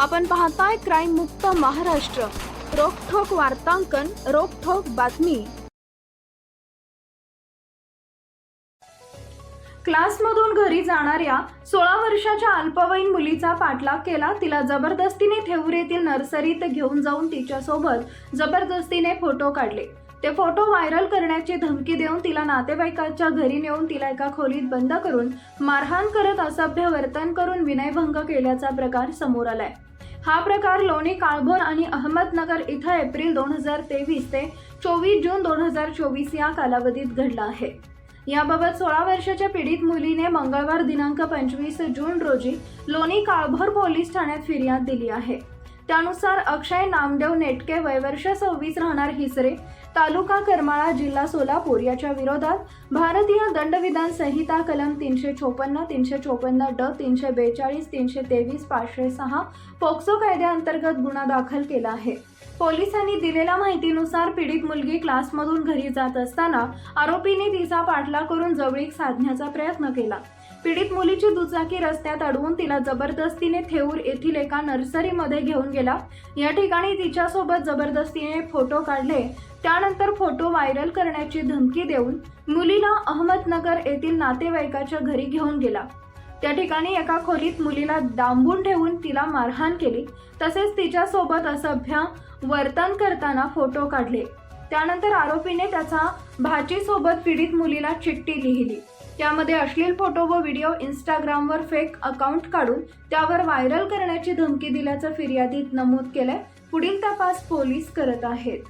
आपण पाहताय क्राईम मुक्त महाराष्ट्र. रोखोक वार्तांकन रोखोक बातमी. क्लासमधून घरी जाणाऱ्या सोळा वर्षाच्या अल्पवयीन मुलीचा पाठलाग केला. तिला जबरदस्तीने थेऊर येथील नर्सरीत घेऊन जाऊन तिच्यासोबत जबरदस्तीने फोटो काढले. ते फोटो व्हायरल करण्याची धमकी देऊन तिला नातेवाईकाच्या घरी नेऊन तिला एका खोलीत बंद करून मारहाण करत असभ्य वर्तन करून विनयभंग केल्याचा प्रकार समोर आलाय. हा प्रकार लोणी काळभोर आणि अहमदनगर इथं एप्रिल दोन हजार तेवीस ते चोवीस जून दोन हजार चोवीस या कालावधीत घडला आहे. याबाबत सोळा वर्षाच्या पीडित मुलीने मंगळवार दिनांक पंचवीस जून रोजी लोणी काळभोर पोलीस ठाण्यात फिर्याद दिली आहे. त्यानुसार अक्षय नामदेव नेटके वयवर्ष सव्वीस राहणार हिसरे तालुका करमाळा जिल्हा सोलापूर याच्या विरोधात भारतीय दंडविधान संहिता कलम तीनशे चोपन्न तीनशे चोपन्न ड तीनशे बेचाळीस तीनशे तेवीस पाचशे सहा पोक्सो कायद्याअंतर्गत गुन्हा दाखल केला आहे. पोलिसांनी दिलेल्या माहितीनुसार पीडित मुलगी क्लासमधून घरी जात असताना आरोपीने तिचा पाठलाग करून जवळीक साधण्याचा प्रयत्न केला. पीडित मुलीची दुचाकी रस्त्यात अडवून तिला जबरदस्तीने थेऊर येथील एका नर्सरीमध्ये घेऊन गेला. या ठिकाणी तिच्यासोबत जबरदस्तीने फोटो काढले. त्यानंतर फोटो व्हायरल करण्याची धमकी देऊन मुलीला अहमदनगर येथील नातेवाईकाच्या घरी घेऊन गेला. त्या ठिकाणी एका खोलीत मुलीला डांबून ठेवून तिला मारहाण केली. तसेच तिच्यासोबत असभ्य वर्तन करताना फोटो काढले. त्यानंतर आरोपीने त्याचा भाचीसोबत पीडित मुलीला चिठ्ठी लिहिली. त्यामध्ये अश्लील फोटो व व्हिडिओ इंस्टाग्रामवर फेक अकाउंट काढून त्यावर व्हायरल करण्याची धमकी दिल्याचं फिर्यादीत नमूद केलंय. पुढील तपास पोलीस करत आहेत.